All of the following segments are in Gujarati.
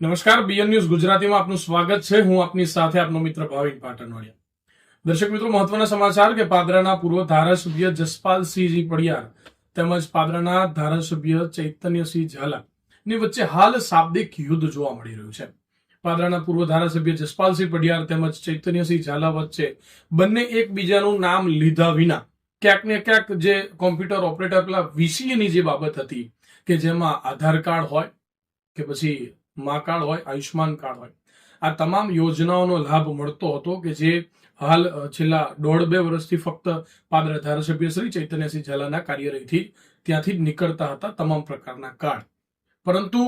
નમસ્કાર બીએન ન્યૂઝ ગુજરાતીમાં આપનું સ્વાગત છે. હું આપની સાથે આપનો મિત્ર ભાવિક પાટણવાડિયા દર્શક મિત્રો, મહત્વના સમાચાર કે પાદરાના પૂર્વ ધારાસભ્ય જસપાલસિંહજી પડિયાર તેમજ પાદરાના ધારાસભ્ય ચૈતન્યસિંહ ઝાલા ની વચ્ચે હાલ શાબ્દિક યુદ્ધ જોવા મળી રહ્યું છે. પાદરાના પૂર્વ ધારાસભ્ય જસપાલસિંહ પડિયાર તેમજ ચૈતન્યસિંહ ઝાલા વચ્ચે બંને એકબીજાનું નામ લીધા વિના ક્યાંક ને ક્યાંક જે કોમ્પ્યુટર ઓપરેટર પેલા વીસીએની જે બાબત હતી કે જેમાં આધાર કાર્ડ હોય કે પછી મા કાર્ડ હોય આયુષ્માન કાર્ડ હોય. આ તમામ યોજનાઓનો લાભ મળતો હતો કે જે હાલ છેલ્લા દોઢ બે વર્ષથી ફક્ત પાદરા ધારાસભ્ય શ્રી ચૈતન્યસિંહ ઝાલાના કાર્યરહીથી ત્યાંથી જ નીકળતા હતા તમામ પ્રકારના કાર્ડ પરંતુ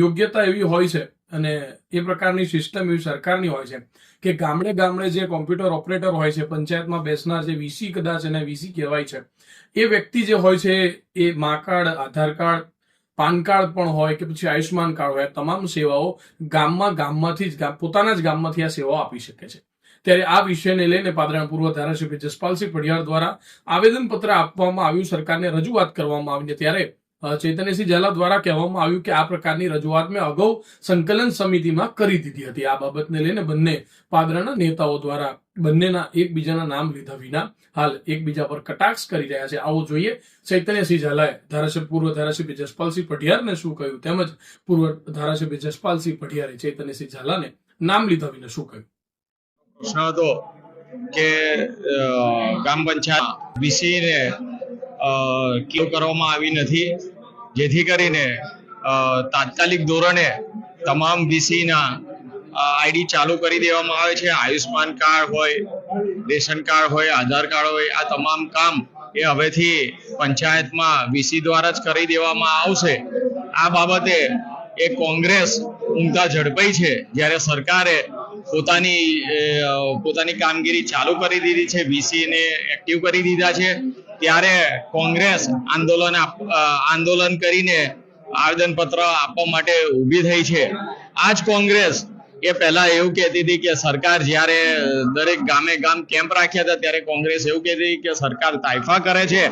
યોગ્યતા એવી હોય છે અને એ પ્રકારની સિસ્ટમ એવી સરકારની હોય છે કે ગામડે ગામડે જે કોમ્પ્યુટર ઓપરેટર હોય છે, પંચાયતમાં બેસનાર જે વીસી કદાચ એને વીસી કહેવાય છે, એ વ્યક્તિ જે હોય છે એ Maa card Aadhaar card PAN card પણ હોય કે પછી આયુષ્યમાન કાર્ડ હોય તમામ સેવાઓ ગામમાં ગામમાંથી જ પોતાના જ ગામમાંથી આ સેવાઓ આપી શકે છે. ત્યારે આ વિષયને લઈને પાદરાના પૂર્વ ધારાસભ્ય જસપાલસિંહ પઢિયાર દ્વારા આવેદનપત્ર આપવામાં આવ્યું, સરકારને રજૂઆત કરવામાં આવી ત્યારે ચૈતન્યસિંહ ઝાલા દ્વારા કહેવામાં આવ્યું કે આ પ્રકારની રજૂઆત મેં અગાઉ સંકલન સમિતિમાં કરી દીધી હતી. આ બાબતને લઈને બંને પાદરાના નેતાઓ દ્વારા બંનેના એકબીજાના નામ લીધા વિના હાલ એકબીજા પર કટાક્ષ કરી રહ્યા છે. આવો જોઈએ ચૈતન્યસિંહ ઝાલાએ ધારાસભ્ય, પૂર્વ ધારાસભ્ય જસપાલસિંહ પઢિયારને શું કહ્યું? તેમજ પૂર્વ ધારાસભ્ય જસપાલસિંહ પઢિયારે ચૈતન્યસિંહ ઝાલાને નામ લીધા વિના શું કહ્યું? પ્રશ્ન હતો કે ગ્રામ પંચાયત વીસી ને કેવું કરવામાં આવી નથી. જેથી કરીને તાત્કાલિક ધોરણે તમામ વીસીના આઈડી ચાલુ કરી દેવામાં આવે છે. આયુષ્માન કાર્ડ હોય, રેશન કાર્ડ હોય, આધાર કાર્ડ હોય, આ તમામ કામ એ હવેથી પંચાયતમાં વીસી દ્વારા જ કરી દેવામાં આવશે. આ બાબતે એ કોંગ્રેસ ઊંઘતા ઝડપાઈ છે. જ્યારે સરકારે પોતાની પોતાની કામગીરી ચાલુ કરી દીધી છે. વીસીને એક્ટિવ કરી દીધા છે. ત્યારે કોંગ્રેસ આંદોલન આંદોલન કરીને આવેદનપત્ર આપવા માટે ઊભી થઈ છે. આજ કોંગ્રેસ એ પહેલા એવું કહેતી હતી કે સરકાર જ્યારે દરેક ગામે ગામ કેમ્પ રાખ્યા હતા ત્યારે કોંગ્રેસ એવું કહેતી હતી કે સરકાર તાઇફા કરે છે.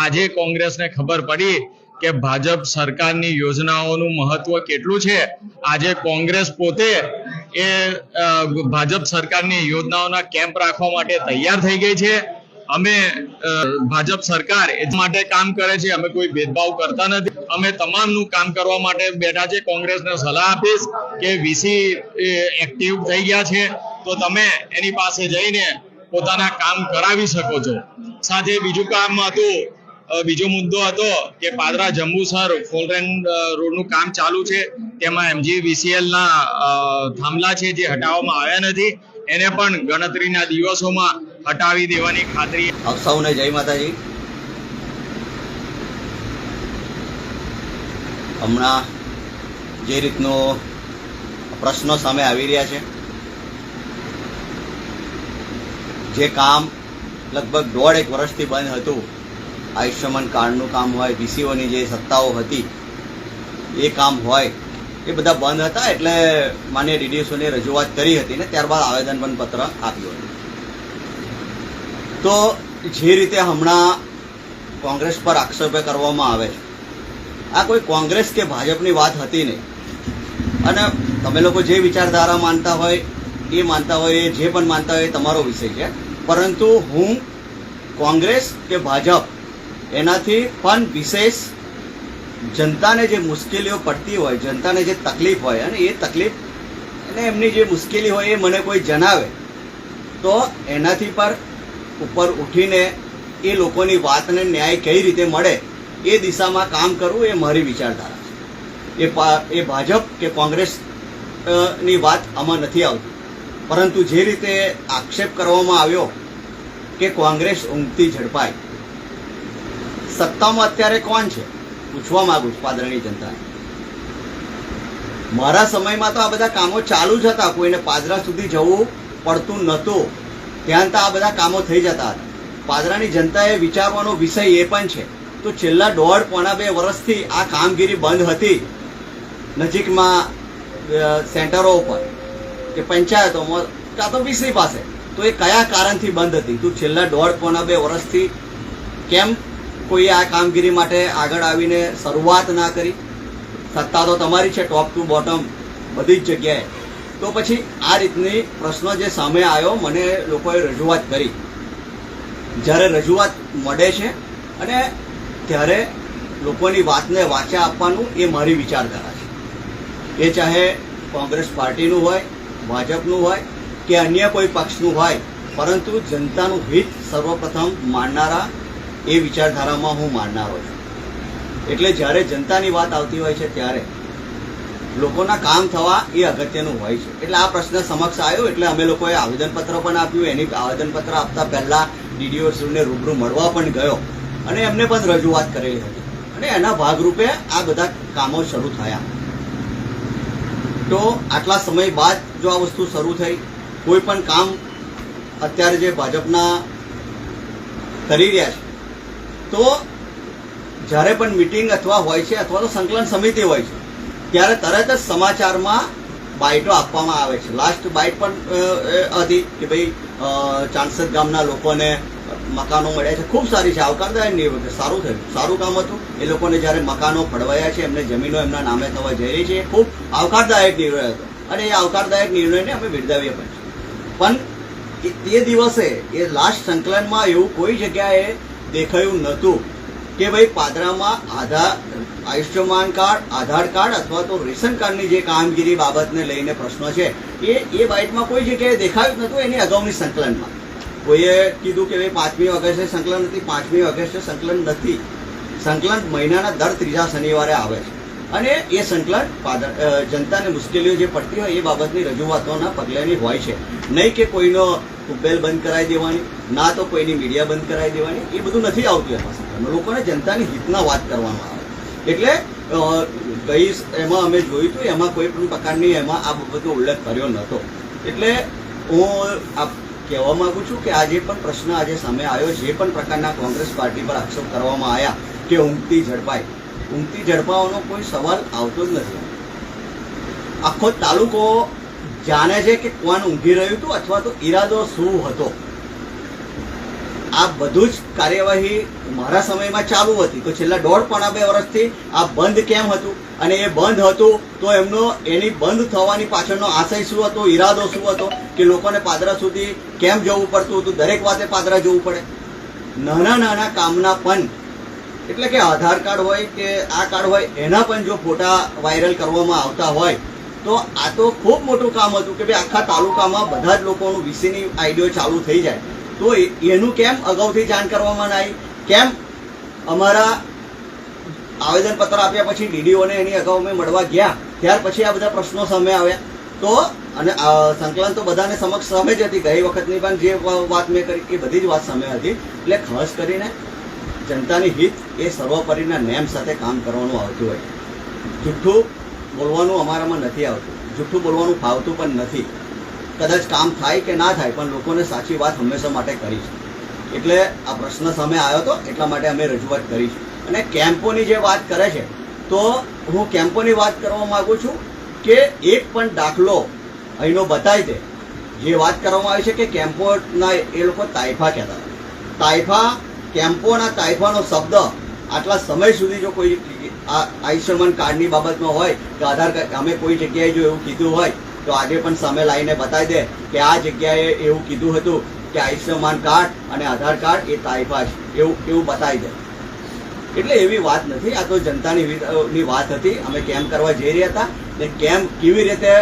આજે કોંગ્રેસને ખબર પડી કે ભાજપ સરકારની યોજનાઓનું મહત્વ કેટલું છે. આજે કોંગ્રેસ પોતે એ ભાજપ સરકારની યોજનાઓના કેમ્પ રાખવા માટે તૈયાર થઈ ગઈ છે. અમે ભાજપ સરકાર એ માટે કામ કરે છે, અમે કોઈ ભેદભાવ કરતા નથી. અમે તમામનું કામ કરવા માટે બેઠા છે, કોંગ્રેસને સલાહ આપીશ કે વીસી એક્ટિવ થઈ ગયા છે, તો તમે એની પાસે જઈને પોતાના કામ કરાવી શકો છો. સાથે બીજું કામ હતું બીજો મુદ્દો હતો કે પાદરા જંબુસર ફોલરેન રોડનું કામ ચાલુ છે, તેમાં એમજી વીસીએલના થાંભલા છે જે હટાવવામાં આવ્યા નથી. એને પણ ગણતરીના દિવસોમાં હટાવી દેવાની ખાતરી. સૌને જય માતાજી. હમણાં જે રીતનો પ્રશ્નો સામે આવી રહ્યા છે, જે કામ લગભગ દોઢ એક વર્ષથી બંધ હતું, આયુષ્યમાન કાર્ડનું કામ હોય વીસીઓની જે સત્તાઓ હતી, એ કામ હોય, એ બધા બંધ હતા એટલે માન્ય ડીડીએસઓને રજૂઆત કરી હતી ને ત્યારબાદ આવેદન પત્ર આપ્યું હતું. તો જે રીતે હમણાં કોંગ્રેસ પર આક્ષેપ કરવામાં આવે આ કોઈ કોંગ્રેસ કે ભાજપની વાત હતી નહીં. અને તમે લોકો જે વિચારધારા માનતા હોય, એ માનતા હોય, એ જે પણ માનતા હોય એ તમારો વિષય છે. પરંતુ હું કોંગ્રેસ કે ભાજપ એનાથી પણ વિશેષ જનતાને જે મુશ્કેલીઓ પડતી હોય, જનતાને જે તકલીફ હોય, અને એ તકલીફ અને એમની જે મુશ્કેલી હોય એ મને કોઈ જણાવે, તો એનાથી પર ઉપર ઉઠીને એ લોકોની વાતને ન્યાય કઈ રીતે મળે એ દિશામાં કામ કરવું એ મારી વિચારધારા છે. એ ભાજપ કે કોંગ્રેસની વાત આમાં નથી આવતી. પરંતુ જે રીતે આક્ષેપ કરવામાં આવ્યો કે કોંગ્રેસ ઊંઘતી ઝડપાય, સત્તામાં અત્યારે કોણ છે? પૂછવા માંગુ છું પાદરાની જનતાને. મારા સમયમાં તો આ બધા કામો ચાલુ જ હતા. કોઈને પાદરા સુધી જવું પડતું નહોતું. ત્યાં તો આ બધા કામો થઈ જતા હતા. પાદરાની જનતાએ વિચારવાનો વિષય એ પણ છે. તો છેલ્લા દોઢ પોણા બે વર્ષથી આ કામગીરી બંધ હતી નજીકમાં સેન્ટરો ઉપર કે પંચાયતોમાં કાં તો વીસી પાસે. તો એ કયા કારણથી બંધ હતી? તું છેલ્લા દોઢ પોણા બે વર્ષથી કેમ કોઈ આ કામગીરી માટે આગળ આવીને શરૂઆત ના કરી? સત્તા તો તમારી છે ટોપ ટુ બોટમ બધી જ જગ્યાએ. તો પછી આ રીતની પ્રશ્ન જે સામે આવ્યો, મને લોકોએ રજૂઆત કરી. જ્યારે રજૂઆત મળે છે અને ત્યારે લોકોની વાતને વાચા આપવાનું એ મારી વિચારધારા છે. એ ચાહે કોંગ્રેસ પાર્ટીનું હોય, ભાજપનું હોય કે અન્ય કોઈ પક્ષનું હોય, પરંતુ જનતાનું હિત સર્વપ્રથમ માનનારા એ વિચારધારામાં હું માનનારો છું. એટલે જ્યારે જનતાની વાત આવતી હોય છે ત્યારે લોકોના કામ થવા એ અગત્યનું હોય છે. એટલે આ પ્રશ્ન સમક્ષ આવ્યો, એટલે અમે લોકોએ આવેદનપત્ર પણ આપ્યું, એની આવેદનપત્ર આપતા પહેલાં ડીડીઓ શ્રીને રૂબરૂ મળવા પણ ગયો. અને એમને પણ રજૂઆત કરેલી હતી. અને એના ભાગરૂપે આ બધા કામો શરૂ થયા. તો આટલા સમય બાદ જો આ વસ્તુ શરૂ થઈ, કોઈ પણ કામ અત્યારે જે ભાજપના કરી રહ્યા છે, તો જ્યારે પણ મિટિંગ અથવા હોય છે, અથવા તો સંકલન સમિતિ હોય છે ત્યારે તરત જ સમાચારમાં બાઇટો આપવામાં આવે છે. લાસ્ટ બાઇટ પણ હતી કે ભાઈ ચાંસદ ગામના લોકોને મકાનો મળ્યા છે. ખૂબ સારી છે. આવકારદાયક નિર્ણય સારું થયું. સારું કામ હતું. એ લોકોને જ્યારે મકાનો ફળવાયા છે, એમને જમીનો એમના નામે થવા જઈ રહી છે. ખૂબ આવકારદાયક નિર્ણય હતો. અને એ આવકારદાયક નિર્ણયને અમે બિરદાવીએ પણ પણ તે દિવસે, એ લાસ્ટ સંકલનમાં એવું કોઈ જગ્યાએ દેખાયું નહોતું કે ભાઈ પાદરામાં આધાર આયુષ્યમાન કાર્ડ, આધાર કાર્ડ અથવા તો રેશન કાર્ડની જે કામગીરી બાબતને લઈને પ્રશ્નો છે, એ એ બાઇટમાં કોઈ જગ્યાએ દેખાયું જ નહોતું એની અગાઉની સંકલનમાં. કોઈએ કીધું કે ભાઈ પાંચમી ઓગસ્ટે સંકલન નથી, પાંચમી ઓગસ્ટે સંકલન નથી. સંકલન મહિનાના દર ત્રીજા શનિવારે આવે છે. અને એ સંકલન જનતાને મુશ્કેલીઓ જે પડતી હોય એ બાબતની રજૂઆતોના પગલાની હોય છે. નહીં કે કોઈનો ટ્યુબવેલ બંધ કરાવી દેવાની, ના તો કોઈની મીડિયા બંધ કરાવી દેવાની, એ બધું નથી આવતું એમાં. લોકોને જનતાની હિતના વાત કરવામાં આવે. એટલે ગઈ એમાં અમે જોયું હતું એમાં કોઈ પણ પ્રકારની એમાં આ બાબતનો ઉલ્લેખ કર્યો નહોતો. એટલે હું આ કહેવા માંગુ છું કે આ જે પણ પ્રશ્ન આજે સામે આવ્યો, જે પણ પ્રકારના કોંગ્રેસ પાર્ટી પર આક્ષેપ કરવામાં આવ્યા કે ઊંઘતી ઝડપાઈ ઊંઘતી ઝડપાવાનો કોઈ સવાલ આવતો જ નથી. આખો તાલુકો જાણે છે કે કોણ ઊંઘી રહ્યું હતું અથવા તો ઈરાદો શું હતો? આ બધું જ કાર્યવાહી મારા સમયમાં ચાલુ હતી. તો છેલ્લા દોઢ પોણા બે વર્ષથી આ બંધ કેમ હતું? અને એ બંધ હતું તો એમનો, એની બંધ થવાની પાછળનો આશય શું હતો, ઈરાદો શું હતો કે લોકોને પાદરા સુધી કેમ જવું પડતું હતું? દરેક વાતે પાદરા જવું પડે. નાના નાના કામના પણ, એટલે કે આધાર કાર્ડ હોય કે આ કાર્ડ હોય, એના પણ જો ફોટા વાયરલ કરવામાં આવતા હોય, તો આ તો ખૂબ મોટું કામ હતું કે ભાઈ આખા તાલુકામાં બધા જ લોકોનું વીસીની આઈડીઓ ચાલુ થઈ જાય. તો એનું કેમ અગાઉથી જાણ કરવામાં ના આવી કેમ અમારા આવેદનપત્ર આપ્યા પછી ડીડીઓને એની અગાઉ અમે મળવા ગયા, ત્યાર પછી આ બધા પ્રશ્નો સામે આવ્યા. તો અને સંકલન તો બધાને સમક્ષ સામે જ હતી ગઈ વખતની, પણ જે વાત મેં કરી એ બધી જ વાત સામે હતી. એટલે ખાસ કરીને જનતાની હિત એ સર્વોપરીના નેમ સાથે કામ કરવાનું આવતું હોય. જુઠ્ઠું બોલવાનું અમારામાં નથી આવતું. જુઠ્ઠું બોલવાનું ફાવતું પણ નથી. કદાચ કામ થાય કે ના થાય, પણ લોકોને સાચી વાત હંમેશા માટે કરી છે. એટલે આ પ્રશ્ન સામે આવ્યો હતો એટલા માટે અમે રજૂઆત કરી છે. અને કેમ્પોની જે વાત કરે છે, તો હું કેમ્પોની વાત કરવા માગું છું કે એક પણ દાખલો અહીંનો બતાવી દે. જે વાત કરવામાં આવી છે કે કેમ્પોના એ લોકો તાઇફા કહેતા હતા. તાઇફા, કેમ્પોના તાઇફાનો શબ્દ આટલા સમય સુધી જો કોઈ આ આયુષ્યમાન કાર્ડની બાબતમાં હોય કે આધાર કાર્ડ, અમે કોઈ જગ્યાએ જો એવું કીધું હોય તો આજે પણ સામે લાવીને બતાવી દે કે આ જગ્યાએ એવું કીધું હતું કે આયુષ્યમાન કાર્ડ અને આધાર કાર્ડ એ તાઇફા છે એવું એવું બતાવી દે. એટલે એવી વાત નથી. આ તો જનતાની વાત હતી. અમે કેમ કરવા જઈ રહ્યા હતા ને કેમ, કેવી રીતે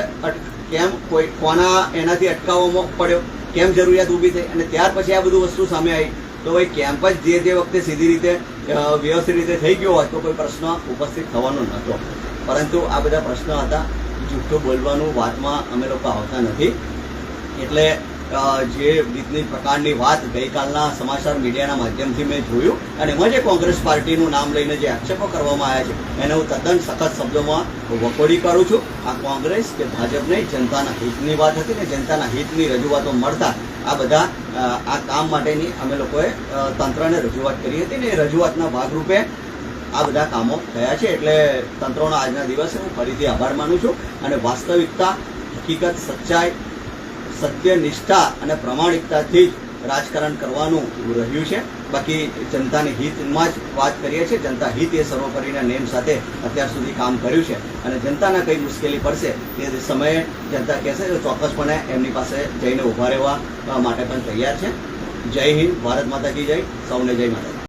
કેમ કોઈ કોના એનાથી અટકાવવામાં પડ્યો, કેમ જરૂરિયાત ઊભી થઈ અને ત્યાર પછી આ બધું વસ્તુ સામે આવી. તો ભાઈ કેમ્પ જ જે તે વખતે સીધી રીતે વ્યવસ્થિત રીતે થઈ ગયો હોત તો કોઈ પ્રશ્ન ઉપસ્થિત થવાનો નહોતો. પરંતુ આ બધા પ્રશ્નો હતા. જૂઠું બોલવાનું વાતમાં અમે લોકો આવતા નથી. એટલે જે રીતની પ્રકારની વાત ગઈકાલના સમાચાર મીડિયાના માધ્યમથી મેં જોયું અને એમાં જે કોંગ્રેસ પાર્ટીનું નામ લઈને જે આક્ષેપો કરવામાં આવ્યા છે, એને હું તદ્દન સખત શબ્દોમાં વખોડી કરું છું. આ કોંગ્રેસ કે ભાજપને જનતાના હિતની વાત હતી ને જનતાના હિતની રજૂઆતો મળતા આ બધા આ કામ માટેની અમે લોકોએ તંત્રને રજૂઆત કરી હતી ને એ રજૂઆતના ભાગરૂપે આ બધા કામો થયા છે એટલે તંત્રોનો આજના દિવસે હું ફરીથી આભાર માનું છું અને વાસ્તવિકતા, હકીકત, સચ્ચાઈ સત્ય નિષ્ઠા અને પ્રમાણિકતાથી જ રાજકારણ કરવાનું રહ્યું છે. બાકી જનતાની હિતમાં જ વાત કરીએ છીએ. જનતા હિત એ સર્વોપરીના નેમ સાથે અત્યાર સુધી કામ કર્યું છે. અને જનતાને કઈ મુશ્કેલી પડશે તે સમયે જનતા કહેશે તો ચોક્કસપણે એમની પાસે જઈને ઊભા રહેવા માટે પણ તૈયાર છે. જય હિન્દ, ભારત માતા કી જય. સૌને જય માતા